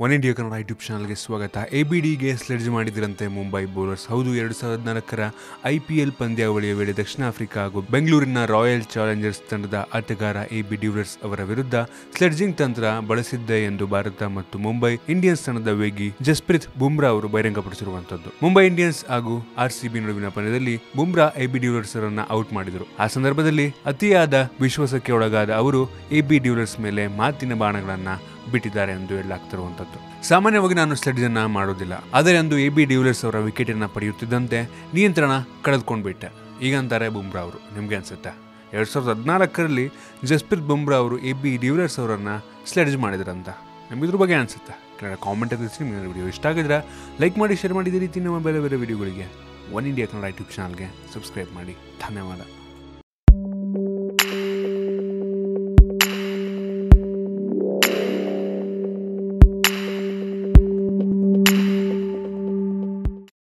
One India Kannada YouTube ಚಾನಲ್ಗೆ ಸ್ವಾಗತ. A B ಡಿಗೆ ಸ್ಲೆಡ್ಜ್ ಮಾಡಿದ್ರಂತೆ ಮುಂಬೈ ಬೌಲರ್ಸ್ ಹೌದು, ಎರಡು ಸಾವಿರದ ನಾಲ್ಕರ ಐ ಪಿ ಎಲ್ ಪಂದ್ಯಾವಳಿಯ ವೇಳೆ ದಕ್ಷಿಣ ಆಫ್ರಿಕಾ ಹಾಗೂ ಬೆಂಗಳೂರಿನ ರಾಯಲ್ ಚಾಲೆಂಜರ್ಸ್ ತಂಡದ ಆಟಗಾರ ಎ ಬಿ ಅವರ ವಿರುದ್ಧ ಸ್ಲೆಡ್ಜಿಂಗ್ ತಂತ್ರ ಬಳಸಿದ್ದೆ ಎಂದು ಭಾರತ ಮತ್ತು ಮುಂಬೈ ಇಂಡಿಯನ್ಸ್ ತಂಡದ ವೇಗಿ ಜಸ್ಪ್ರೀತ್ ಬುಮ್ರಾ ಅವರು ಬಹಿರಂಗಪಡಿಸಿರುವಂತದ್ದು. ಮುಂಬೈ ಇಂಡಿಯನ್ಸ್ ಹಾಗೂ ಆರ್ ಸಿ ಬಿ ನಡುವಿನ ಪಂದ್ಯದಲ್ಲಿ ಬುಮ್ರಾ ಎ ಬಿ ಅವರನ್ನ ಔಟ್ ಮಾಡಿದರು. ಆ ಸಂದರ್ಭದಲ್ಲಿ ಅತಿಯಾದ ವಿಶ್ವಾಸಕ್ಕೆ ಒಳಗಾದ ಅವರು ಎ ಬಿ ಮೇಲೆ ಮಾತಿನ ಬಾಣಗಳನ್ನ ಬಿಟ್ಟಿದ್ದಾರೆ ಎಂದು ಹೇಳಲಾಗ್ತಿರುವಂತದ್ದು ಸಾಮಾನ್ಯವಾಗಿ ನಾನು ಸ್ಲೆಡ್ಜ್ ಅನ್ನ ಮಾಡೋದಿಲ್ಲ. ಆದರೆ ಅಂದು ಎ ಬಿ ಡಿವಿಲಿಯರ್ಸ್ ಅವರ ವಿಕೆಟನ್ನು ಪಡೆಯುತ್ತಿದ್ದಂತೆ ನಿಯಂತ್ರಣ ಕಳೆದುಕೊಂಡ್ಬಿಟ್ಟೆ. ಈಗ ಅಂತಾರೆ ಬುಮ್ರಾ ಅವರು. ನಿಮಗೆ ಅನ್ಸುತ್ತೆ? ಎರಡು ಸಾವಿರದ ಹದಿನಾಲ್ಕರಲ್ಲಿ ಜಸ್ಪ್ರೀತ್ ಬುಮ್ರಾ ಅವರು ಎ ಬಿ ಡಿವಿಲಿಯರ್ಸ್ ಅವರನ್ನು ಸ್ಲೆಡ್ಜ್ ಮಾಡಿದ್ರಂತ. ನಿಮ್ಗೆ ಇದ್ರ ಬಗ್ಗೆ ಅನ್ಸುತ್ತೆ? ಕೆಳಗಡೆ ಕಾಮೆಂಟ್ ತಿಳಿಸಿ. ನಿಮಗೆ ವಿಡಿಯೋ ಇಷ್ಟ ಆಗಿದ್ರೆ ಲೈಕ್ ಮಾಡಿ ಶೇರ್ ಮಾಡಿದ ರೀತಿ ನಮ್ಮ ಬೇರೆ ಬೇರೆ ವಿಡಿಯೋಗಳಿಗೆ ಒನ್ ಇಂಡಿಯಾ ಕನ್ನಡ ಯೂಟ್ಯೂಬ್ ಚಾನಲ್ಗೆ ಸಬ್ಸ್ಕ್ರೈಬ್ ಮಾಡಿ. ಧನ್ಯವಾದ.